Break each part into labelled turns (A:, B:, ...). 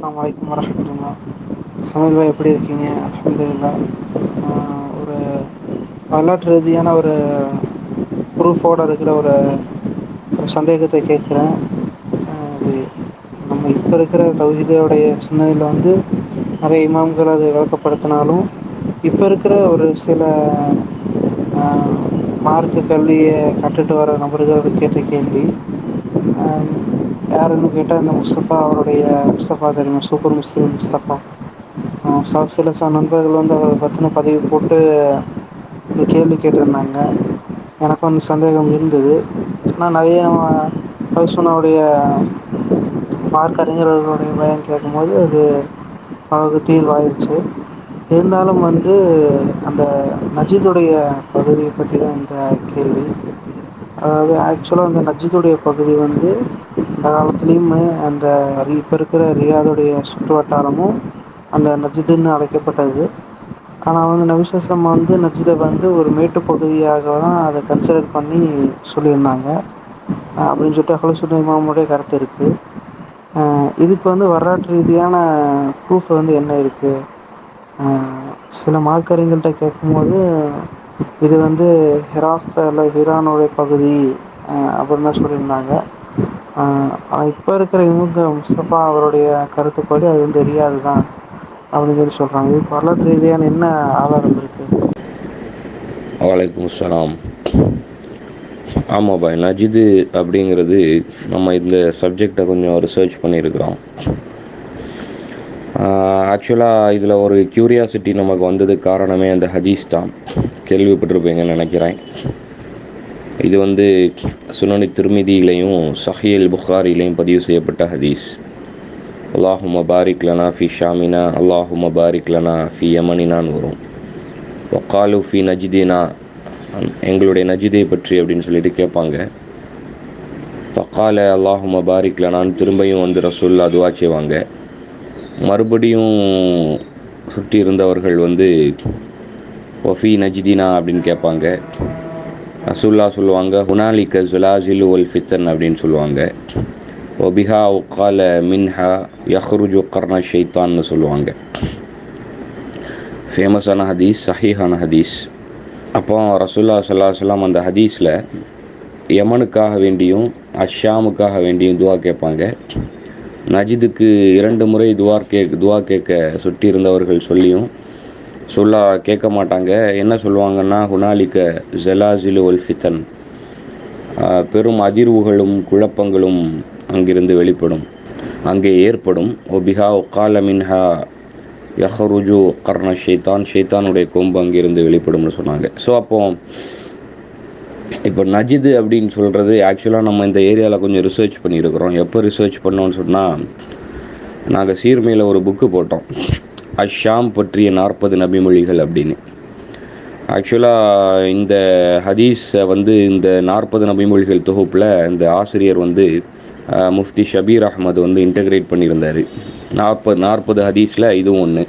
A: அஸ்லாம் வலைக்கம் வரமத்துல்லா சமையல் எப்படி இருக்கீங்க? அலமதுல்லா ஒரு வரலாற்று ரீதியான ஒரு ப்ரூஃபோட இருக்கிற ஒரு ஒரு கேட்குறேன். அது நம்ம இப்போ இருக்கிற தௌஹிதோடைய சிந்தனையில் வந்து நிறைய இமாம்கள் அதை விளக்கப்படுத்தினாலும் இப்போ இருக்கிற ஒரு சில மார்க்கு மார்க்க கல்விய கற்றுட்டு வர நபர்கள் கேட்ட கேள்வி. யாருன்னு கேட்டால் இந்த முஸ்தபா அவருடைய முஸ்தபா தெரியுமா? சூப்பர் முஸ்லீம் முஸ்தபா. சில ச சில நண்பர்கள் வந்து அவரை பற்றின பதிவு போட்டு இந்த கேள்வி கேட்டிருந்தாங்க. எனக்கு வந்து சந்தேகம் இருந்தது. ஆனா நெறைய கல்சுன்னாவுடைய மார்க் அறிஞர்களுடைய பயம் கேட்கும்போது அது அவருக்கு தீர்வாயிருச்சு. இருந்தாலும் வந்து அந்த நஜீதுடைய பகுதியை பற்றி தான் இந்த கேள்வி. அதாவது ஆக்சுவலாக அந்த நஜீதுடைய பகுதி வந்து அந்த காலத்துலேயுமே அந்த இப்போ இருக்கிற ரியாதுடைய சுற்று வட்டாரமும் அந்த நஜிதுன்னு அழைக்கப்பட்டது. ஆனால் வந்து நபிஸ் வந்து நஜிதை வந்து ஒரு மேட்டு பகுதியாக தான் அதை கன்சிடர் பண்ணி சொல்லியிருந்தாங்க. அப்படின்னு சொல்லிட்டு அஹ்லுசுன்னah இமாமுடைய கருத்து இருக்குது இதுக்கு வந்து வரலாற்று ரீதியான ப்ரூஃப் வந்து என்ன இருக்குது சில மார்க்கறிஞர்கள்ட்ட கேட்கும்போது இது வந்து ஹிராஸ்த இல்லை ஹீரானுடைய பகுதி அப்படின்னு சொல்லியிருந்தாங்க. இப்போ இருக்கிற இவங்க முஸ்தபா அவருடைய கருத்துப்படி அது வந்து தெரியாது தான் அப்படின்னு சொல்லி சொல்கிறாங்க இதுக்கு வரலாற்று ரீதியான என்ன ஆதாரம் இருக்கு?
B: வலைக்கும் சலாம். ஆமாப்பா நஜிது அப்படிங்கிறது நம்ம இந்த சப்ஜெக்டை கொஞ்சம் ரிசர்ச் பண்ணியிருக்கிறோம். ஆக்சுவலாக இதில் ஒரு க்யூரியாசிட்டி நமக்கு வந்ததுக்கு காரணமே அந்த ஹதீஸ் தான். கேள்விப்பட்டிருப்பீங்கன்னு நினைக்கிறேன். இது வந்து சுனனி திருமிதியிலையும் சஹியல் புகாரிலையும் பதிவு செய்யப்பட்ட ஹதீஸ். அல்லாஹு மபாரிக் லனா ஃபி ஷாமினா அல்லாஹு மபாரிக் லனா ஃபி யமனினான்னு வரும். ஒக்காலு ஃபி நஜ்தீனா எங்களுடைய நஜிதை பற்றி அப்படின்னு சொல்லிட்டு கேட்பாங்க. ஃபக்கால அல்லாஹு மபாரிக் லனான்னு திரும்பியும் வந்து ரசூல்லா துவா செய்வாங்க. மறுபடியும் சுற்றி இருந்தவர்கள் வந்து ஒஃபி நஜ்தினா அப்படின்னு கேட்பாங்க. ரசூல்லா சொல்லுவாங்க ஹுனாலிக்க ஜுலாசிலு உல் ஃபித்தன் அப்படின்னு சொல்லுவாங்க. ஒபிஹா உக்கால மின்ஹா யஹ்ருஜு கர்ண ஷைத்தான்னு சொல்லுவாங்க. ஃபேமஸான ஹதீஸ் சஹீஹான ஹதீஸ். அப்போ ரசூல்லா சொல்லா சொல்லாம் அந்த ஹதீஸில் யமனுக்காக வேண்டியும் அஷாமுக்காக வேண்டியும் துவா கேட்பாங்க. நஜிதுக்கு இரண்டு முறை துவார் கேக் துவா கேட்க சுற்றி இருந்தவர்கள் சொல்லியும் சொல்லா கேட்க மாட்டாங்க. என்ன சொல்லுவாங்கன்னா ஹுனாலிக்க ஜலாசிலு ஒல்ஃபித்தன் பெரும் அதிர்வுகளும் குழப்பங்களும் அங்கிருந்து வெளிப்படும். அங்கே ஏற்படும். ஒபிஹா ஒக்கால மின்ஹா யஹருஜு கர்ண ஷேத்தான் ஷேத்தானுடைய கொம்பு அங்கிருந்து வெளிப்படும்னு சொன்னாங்க. ஸோ அப்போ இப்போ நஜிது அப்படின்னு சொல்கிறது ஆக்சுவலாக நம்ம இந்த ஏரியாவில் கொஞ்சம் ரிசர்ச் பண்ணியிருக்கிறோம். எப்போ ரிசர்ச் பண்ணோன்னு சொன்னால் நாங்கள் சீர்மையில் ஒரு புக்கு போட்டோம். அஷாம் பற்றிய நாற்பது நபிமொழிகள் அப்படின்னு. ஆக்சுவலாக இந்த ஹதீஸை வந்து இந்த நாற்பது நபிமொழிகள் தொகுப்பில் இந்த ஆசிரியர் வந்து முஃப்தி ஷபீர் அஹமது வந்து இன்டகிரேட் பண்ணியிருந்தார். நாற்பது நாற்பது ஹதீஸில் இதுவும் ஒன்று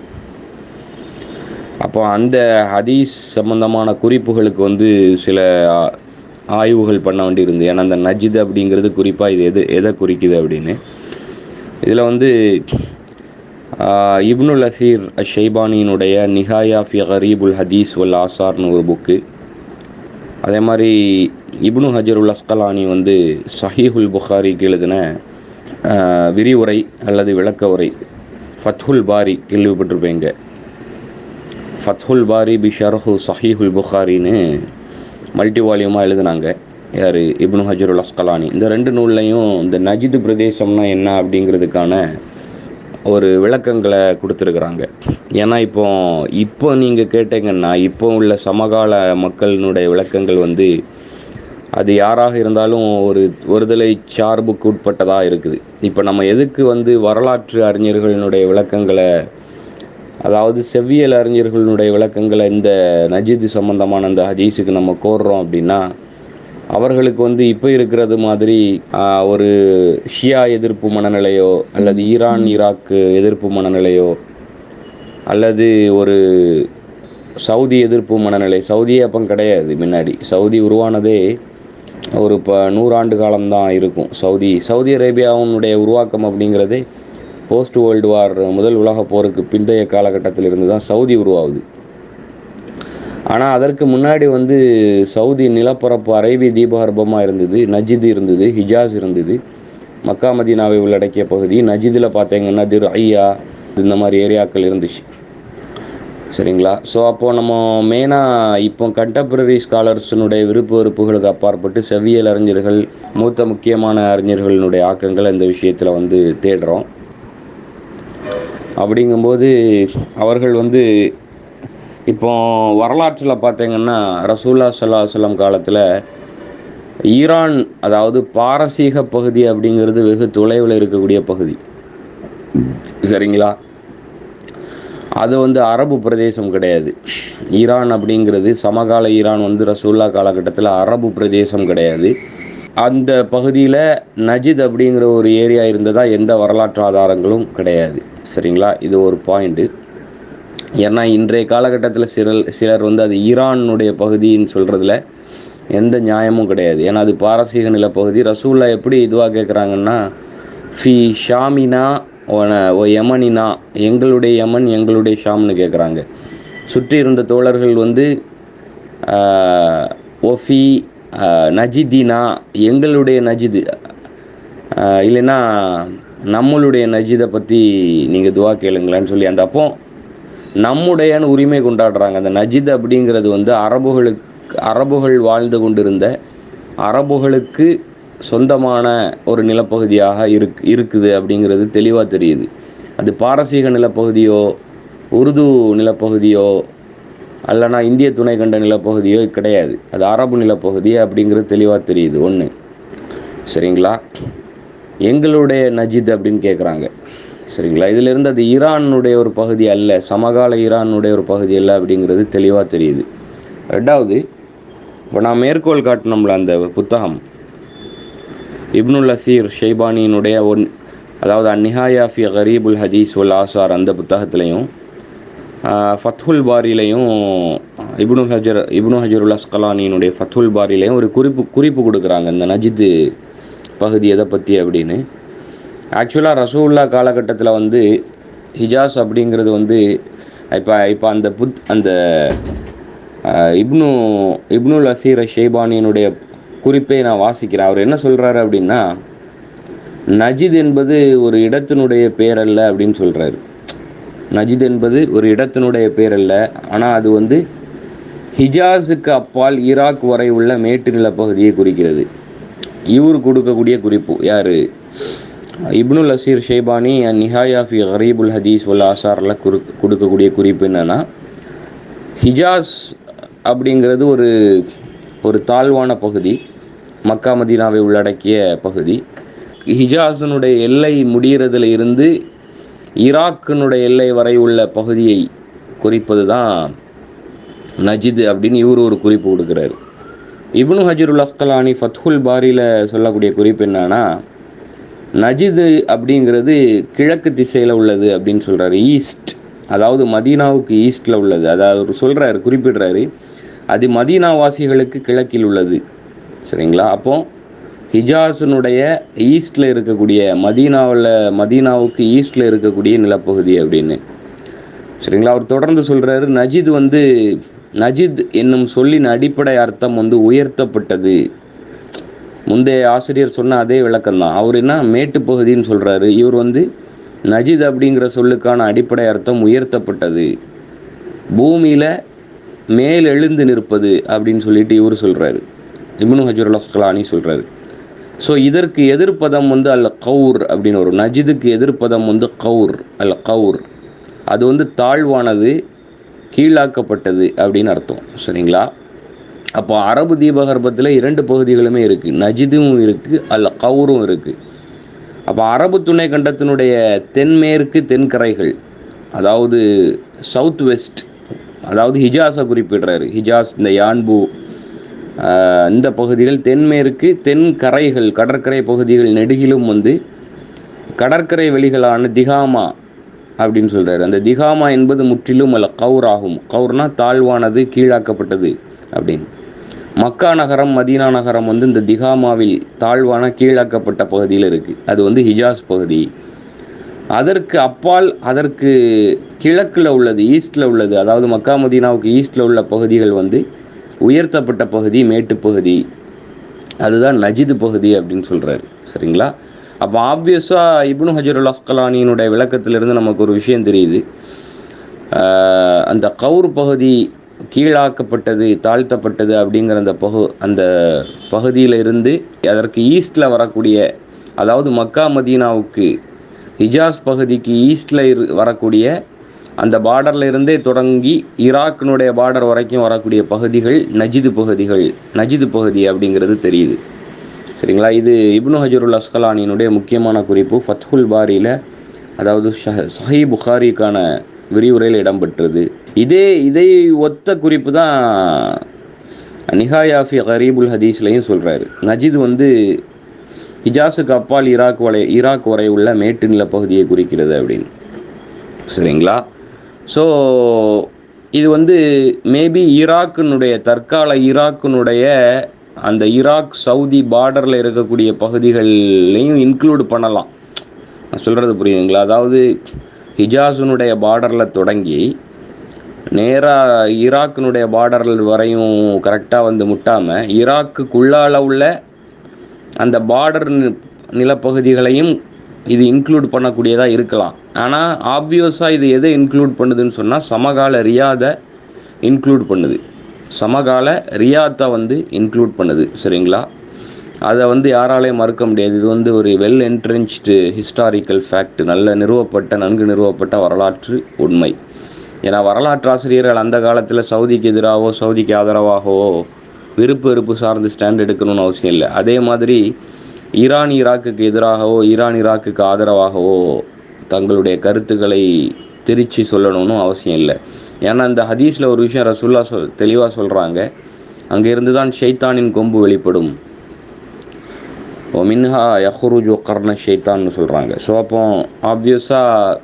B: அப்போ அந்த ஹதீஸ் சம்பந்தமான குறிப்புகளுக்கு வந்து சில ஆய்வுகள் பண்ண வேண்டியிருந்து ஏன்னா அந்த நஜித் அப்படிங்கிறது குறிப்பாக இது எது எதை குறிக்குது அப்படின்னு. இதில் வந்து இப்னுல் அசீர் ஷெய்பானியினுடைய நிஹாயா ஃபி ஹரீபுல் ஹதீஸ் வல் ஆசார்னு ஒரு புக்கு. அதே மாதிரி இப்னு ஹஜருல் அஸ்கலானி வந்து சஹீஹுல் புகாரிக்கு எழுதின விரிவுரை அல்லது விளக்க உரை ஃபத்ஹுல் பாரி கேள்விப்பட்டிருப்பீங்க. ஃபத்ஹுல் பாரி பி ஷர்ஹு சஹீஹுல் புகாரின்னு மல்டி வால்யூமாக எழுதினாங்க. யார்? இப்னு ஹஜருல் அஸ்கலானி. இந்த ரெண்டு நூல்லையும் இந்த நஜித் பிரதேசம்னா என்ன அப்படிங்கிறதுக்கான ஒரு விளக்கங்களை கொடுத்துருக்குறாங்க. ஏன்னா இப்போ இப்போ நீங்கள் கேட்டீங்கன்னா இப்போ உள்ள சமகால மக்களினுடைய விளக்கங்கள் வந்து அது யாராக இருந்தாலும் ஒரு ஒருதலை சார்புக்கு உட்பட்டதாக இருக்குது. இப்போ நம்ம எதுக்கு வந்து வரலாற்று அறிஞர்களினுடைய விளக்கங்களை அதாவது செவ்வியல் அறிஞர்களுடைய விளக்கங்களை இந்த நஜீது சம்பந்தமான அந்த ஹதீஸுக்கு நம்ம கோர்றோம் அப்படின்னா அவர்களுக்கு வந்து இப்போ இருக்கிறது மாதிரி ஒரு ஷியா எதிர்ப்பு மனநிலையோ அல்லது ஈரான் ஈராக்கு எதிர்ப்பு மனநிலையோ அல்லது ஒரு சவுதி எதிர்ப்பு மனநிலை சவுதியே அப்போ கிடையாது முன்னாடி. சவுதி உருவானதே ஒரு இப்போ நூறாண்டு காலம்தான் இருக்கும். சவுதி சவுதி அரேபியாவுடைய உருவாக்கம் அப்படிங்கிறதே போஸ்ட் வேர்ல்டு வார் முதல் உலக போருக்கு பிந்தைய காலகட்டத்தில் இருந்து தான் சவுதி உருவாகுது. ஆனால் அதற்கு முன்னாடி வந்து சவுதி நிலப்பரப்பு அரேபிய தீபகற்பமாக இருந்தது நஜித் இருந்தது ஹிஜாஸ் இருந்தது. மக்கா மதீனாவை உள்ளடக்கிய பகுதி நஜிதில் பார்த்தீங்கன்னா திரு ஐயா இந்த மாதிரி ஏரியாக்கள் இருந்துச்சு. சரிங்களா? ஸோ அப்போது நம்ம மெயினாக இப்போ கண்டெம்பரரி ஸ்காலர்ஸினுடைய விருப்பு வெறுப்புகளுக்கு அப்பாற்பட்டு செவ்வியல் அறிஞர்கள் மூத்த முக்கியமான அறிஞர்களினுடைய ஆக்கங்கள் இந்த விஷயத்தில் வந்து தேடுறோம். அப்படிங்கும்போது அவர்கள் வந்து இப்போ வரலாற்றில் பார்த்தீங்கன்னா ரசூல்லா சல்லா சொல்லம் காலத்தில் ஈரான் அதாவது பாரசீக பகுதி அப்படிங்கிறது வெகு தொலைவில் இருக்கக்கூடிய பகுதி. சரிங்களா? அது வந்து அரபு பிரதேசம் கிடையாது. ஈரான் அப்படிங்கிறது சமகால ஈரான் வந்து ரசூல்லா காலகட்டத்தில் அரபு பிரதேசம் கிடையாது. அந்த பகுதியில் நஜித் அப்படிங்கிற ஒரு ஏரியா இருந்ததா எந்த வரலாற்று ஆதாரங்களும் கிடையாது. சரிங்களா? இது ஒரு பாயிண்ட்டு ஏன்னா இன்றைய காலகட்டத்தில் சிலர் சிலர் வந்து அது ஈரானுடைய பகுதின்னு சொல்கிறதுல எந்த நியாயமும் கிடையாது. ஏன்னா அது பாரசீக நிலப்பகுதி. ரசூல்லா எப்படி இதுவாக கேட்குறாங்கன்னா ஃபி ஷாமினா ஓ யமனினா. எங்களுடைய யமன் எங்களுடைய ஷாம்னு கேட்குறாங்க சுற்றி இருந்த தோழர்கள் வந்து ஒஃபி நஜிதினா. எங்களுடைய நஜிது இல்லைன்னா நம்மளுடைய நஜிதை பற்றி நீங்கள் துவா கேளுங்களேன்னு சொல்லி அந்த அப்போ நம்முடையன்னு உரிமை கொண்டாடுறாங்க. அந்த நஜித் அப்படிங்கிறது வந்து அரபுகளுக்கு அரபுகள் வாழ்ந்து கொண்டிருந்த அரபுகளுக்கு சொந்தமான ஒரு நிலப்பகுதியாக இருக் இருக்குது அப்படிங்கிறது தெளிவாக தெரியுது. அது பாரசீக நிலப்பகுதியோ உருது நிலப்பகுதியோ அல்லனா இந்திய துணை கண்ட நிலப்பகுதியோ கிடையாது. அது அரபு நிலப்பகுதி அப்படிங்கிறது தெளிவாக தெரியுது. ஒன்று சரிங்களா? எங்களுடைய நஜித் அப்படின்னு கேட்குறாங்க சரிங்களா? இதிலிருந்து அது ஈரானுடைய ஒரு பகுதி அல்ல சமகால ஈரானுடைய ஒரு பகுதி அல்ல அப்படிங்கிறது தெளிவாக தெரியுது. ரெண்டாவது இப்போ நான் மேற்கோள் காட்டினோம்ல அந்த புத்தகம். இப்னுல் அசீர் ஷெய்பானியினுடைய ஒன் அதாவது அந்நிஹாயாஃபி கரீபுல் ஹதீஸ் உல் ஆசார் அந்த புத்தகத்துலேயும் ஃபத்ஹுல் பாரிலையும் இப்னு ஹஜர் இப்னு ஹஜருல் அஸ்கலானியினுடைய ஃபத்ஹுல் பாரிலையும் ஒரு குறிப்பு குறிப்பு கொடுக்குறாங்க இந்த நஜித்து பகுதி எதை பற்றி அப்படின்னு. ஆக்சுவலாக ரசூல்லா காலகட்டத்தில் வந்து ஹிஜாஸ் அப்படிங்கிறது வந்து இப்போ இப்போ அந்த புத் அந்த இப்னு இப்னுல் அசீர் ஷெய்பானியினுடைய குறிப்பை நான் வாசிக்கிறேன். அவர் என்ன சொல்கிறாரு அப்படின்னா நஜித் என்பது ஒரு இடத்தினுடைய பேர் அல்ல அப்படின்னு சொல்கிறாரு நஜித் என்பது ஒரு இடத்தினுடைய பேர் அல்ல ஆனால் அது வந்து ஹிஜாஸுக்கு அப்பால் ஈராக் வரை உள்ள மேட்டு நிலப்பகுதியை குறிக்கிறது. இவர் கொடுக்கக்கூடிய குறிப்பு யார்? இப்னுல் அசீர் ஷேபானி நிஹாயா ஃபி ஹரீபுல் ஹதீஸ் உள்ள ஆசாரில் குறு கொடுக்கக்கூடிய குறிப்பு என்னென்னா ஹிஜாஸ் அப்படிங்கிறது ஒரு ஒரு தாழ்வான பகுதி மக்கா மதீனாவை உள்ளடக்கிய பகுதி. ஹிஜாஸினுடைய எல்லை முடிகிறதுல இருந்து ஈராக்கினுடைய எல்லை வரை உள்ள பகுதியை குறிப்பது தான் நஜித் அப்படின்னு இவர் ஒரு குறிப்பு கொடுக்குறாரு. இப்னு ஹஜருல் அஸ்கலானி ஃபத்ஹுல் பாரியில் சொல்லக்கூடிய குறிப்பு என்னன்னா நஜிது அப்படிங்கிறது கிழக்கு திசையில் உள்ளது அப்படின்னு சொல்கிறாரு ஈஸ்ட். அதாவது மதீனாவுக்கு ஈஸ்டில் உள்ளது. அதாவது அவர் சொல்கிறாரு குறிப்பிடுறாரு. அது மதீனாவாசிகளுக்கு கிழக்கில் உள்ளது. சரிங்களா? அப்போ ஹிஜாஸினுடைய ஈஸ்டில் இருக்கக்கூடிய மதீனாவில் மதீனாவுக்கு ஈஸ்டில் இருக்கக்கூடிய நிலப்பகுதி அப்படின்னு. சரிங்களா? அவர் தொடர்ந்து சொல்கிறாரு நஜித் வந்து நஜித் என்னும் சொல்லின் அடிப்படை அர்த்தம் வந்து உயர்த்தப்பட்டது. முந்தைய ஆசிரியர் சொன்ன அதே விளக்கம் தான் அவர் என்ன? மேட்டுப்பகுதின்னு சொல்கிறாரு இவர் வந்து நஜித் அப்படிங்கிற சொல்லுக்கான அடிப்படை அர்த்தம் உயர்த்தப்பட்டது. பூமியில் மேல் எழுந்து நிற்பது அப்படின்னு சொல்லிட்டு இவர் சொல்கிறாரு இப்னு ஹஜருல் அஸ்கலானி சொல்கிறாரு ஸோ இதற்கு எதிர்ப்பதம் வந்து அல்ல கவுர் அப்படின்னு வரும். நஜிதுக்கு எதிர்ப்பதம் வந்து கவுர் அல்ல கவுர் அது வந்து தாழ்வானது கீழாக்கப்பட்டது அப்படின்னு அர்த்தம். சரிங்களா? அப்போ அரபு தீபகற்பத்தில் இரண்டு பகுதிகளுமே இருக்குது நஜிதும் இருக்குது அல்ல கவுரும் இருக்குது அப்போ அரபு துணை கண்டத்தினுடைய தென்மேற்கு தென்கரைகள் அதாவது சவுத் வெஸ்ட் அதாவது ஹிஜாஸை குறிப்பிடுறாரு. ஹிஜாஸ் இந்த யான்பு இந்த பகுதிகள் தென்மேற்கு தென்கரைகள் கடற்கரை பகுதிகள் நெடுகிலும் வந்து கடற்கரை வெளிகளான திகாமா அப்படின்னு சொல்கிறாரு அந்த திகாமா என்பது முற்றிலும் அல்ல கவுர் ஆகும். கவுர்னா தாழ்வானது கீழாக்கப்பட்டது அப்படின்னு. மக்கா நகரம் மதீனா நகரம் வந்து இந்த திகாமாவில் தாழ்வான கீழாக்கப்பட்ட பகுதியில் இருக்குது அது வந்து ஹிஜாஸ் பகுதி. அதற்கு அப்பால் அதற்கு கிழக்கில் உள்ளது ஈஸ்டில் உள்ளது அதாவது மக்கா மதீனாவுக்கு ஈஸ்டில் உள்ள பகுதிகள் வந்து உயர்த்தப்பட்ட பகுதி மேட்டுப்பகுதி அதுதான் நஜிது பகுதி அப்படின்னு சொல்கிறாரு சரிங்களா? அப்போ ஆப்வியஸாக இப்னு ஹஜருல் அஸ்கலானியினுடைய விளக்கத்திலிருந்து நமக்கு ஒரு விஷயம் தெரியுது. அந்த கவுர் பகுதி கீழாக்கப்பட்டது தாழ்த்தப்பட்டது அப்படிங்கிற அந்த பகு அந்த பகுதியில் இருந்து அதற்கு ஈஸ்டில் வரக்கூடிய அதாவது மக்கா மதீனாவுக்கு ஹிஜாஸ் பகுதிக்கு ஈஸ்டில் இரு வரக்கூடிய அந்த பார்டரில் இருந்தே தொடங்கி ஈராக்கினுடைய பார்டர் வரைக்கும் வரக்கூடிய பகுதிகள் நஜிது பகுதிகள் நஜிது பகுதி அப்படிங்கிறது தெரியுது. சரிங்களா? இது இப்னு ஹஜருல் அஸ்கலானியினுடைய முக்கியமான குறிப்பு. ஃபத்ஹுல் பாரியில் அதாவது ஷஹ- சஹீ புகாரிக்கான விரிவுரையில் இடம்பெற்றது. இதே இதை ஒத்த குறிப்பு தான் நிஹாயாஃபி கரீபுல் ஹதீஸ்லையும் சொல்கிறாரு நஜித் வந்து ஹிஜாஸுக்கு அப்பால் ஈராக் வரை ஈராக் வரை உள்ள மேட்டு நிலப்பகுதியை குறிக்கிறது அப்படின்னு. சரிங்களா? ஸோ இது வந்து மேபி ஈராக்கினுடைய தற்கால ஈராக்கினுடைய அந்த ஈராக் சவுதி பார்டரில் இருக்கக்கூடிய பகுதிகள்லையும் இன்க்ளூட் பண்ணலாம். நான் சொல்கிறது புரியுதுங்களா? அதாவது ஹிஜாஸுனுடைய பார்டரில் தொடங்கி நேராக ஈராக்கினுடைய பார்டர் வரையும் கரெக்டாக வந்து முட்டாமல் ஈராக்குக்குள்ளால உள்ள அந்த பார்டர் நிலப்பகுதிகளையும் இது இன்க்ளூட் பண்ணக்கூடியதாக இருக்கலாம். ஆனால் ஆப்வியஸாக இது எதை இன்க்ளூட் பண்ணுதுன்னு சொன்னால் சமகால ரியாதை இன்க்ளூட் பண்ணுது. சமகால ரியாத்தை வந்து இன்க்ளூட் பண்ணுது சரிங்களா? அதை வந்து யாராலையும் மறுக்க முடியாது. இது வந்து ஒரு வெல் என்ட்ரென்ச்டு ஹிஸ்டாரிக்கல் ஃபேக்ட் நல்ல நிறுவப்பட்ட நன்கு நிறுவப்பட்ட வரலாற்று உண்மை. ஏன்னா வரலாற்று ஆசிரியர்கள் அந்த காலத்தில் சவுதிக்கு எதிராகவோ சவுதிக்கு ஆதரவாகவோ விருப்பு வெறுப்பு சார்ந்து ஸ்டாண்ட் எடுக்கணும்னு அவசியம் இல்லை. அதே மாதிரி ஈரான் ஈராக்குக்கு எதிராகவோ ஈரான் ஈராக்குக்கு ஆதரவாகவோ தங்களுடைய கருத்துக்களை திரிச்சு சொல்லணும்னு அவசியம் இல்லை. ஏன்னா இந்த ஹதீஸில் ஒரு விஷயம் ரசுல்லா சொல் தெளிவாக சொல்கிறாங்க அங்கேருந்து தான் ஷைத்தானின் கொம்பு வெளிப்படும். ஓ மின்ஹா யஹ்ருஜு கர்ண ஷைத்தான்னு சொல்கிறாங்க ஸோ அப்போ ஆப்வியஸாக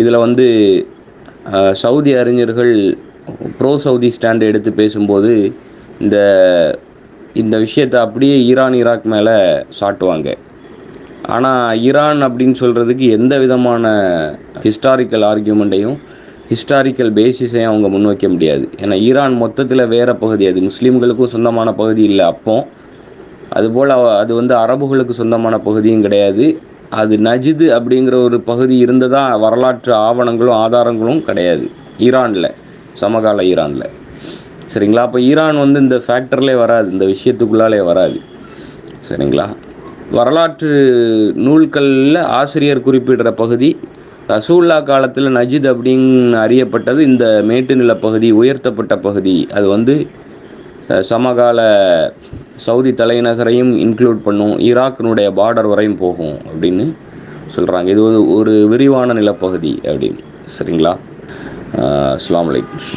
B: இதில் வந்து சவுதி அறிஞர்கள் ப்ரோ சவுதி ஸ்டாண்ட் எடுத்து பேசும்போது இந்த இந்த விஷயத்தை அப்படியே ஈரான் ஈராக் மேலே சாட்டுவாங்க. ஆனால் ஈரான் அப்படின்னு சொல்கிறதுக்கு எந்த விதமான ஹிஸ்டாரிக்கல் ஆர்கியூமெண்ட்டையும் ஹிஸ்டாரிக்கல் பேசிஸையும் அவங்க முன்வைக்க முடியாது. ஏன்னா ஈரான் மொத்தத்தில் வேறு பகுதி அது முஸ்லீம்களுக்கும் சொந்தமான பகுதி இல்லை அப்போ. அதுபோல் அது வந்து அரபுகளுக்கு சொந்தமான பகுதியும் கிடையாது. அது நஜிது அப்படிங்கிற ஒரு பகுதி இருந்ததா வரலாற்று ஆவணங்களும் ஆதாரங்களும் கிடையாது. ஈரானில் சமகால ஈரானில். சரிங்களா? அப்போ ஈரான் வந்து இந்த ஃபேக்டர்லேயே வராது இந்த விஷயத்துக்குள்ளாலே வராது. சரிங்களா? வரலாற்று நூல்களில் ஆசிரியர் குறிப்பிடுற பகுதி ரசூல்லா காலத்தில் நஜித் அப்படின்னு அறியப்பட்டது இந்த மேட்டு நில பகுதி உயர்த்தப்பட்ட பகுதி. அது வந்து சமகால சவுதி தலைநகரையும் இன்க்ளூட் பண்ணும். ஈராக்கினுடைய பார்டர் வரையும் போகும் அப்படின்னு சொல்கிறாங்க இது ஒரு ஒரு விரிவான நிலப்பகுதி அப்படின்னு. சரிங்களா? அஸ்லாம் வலைக்கம்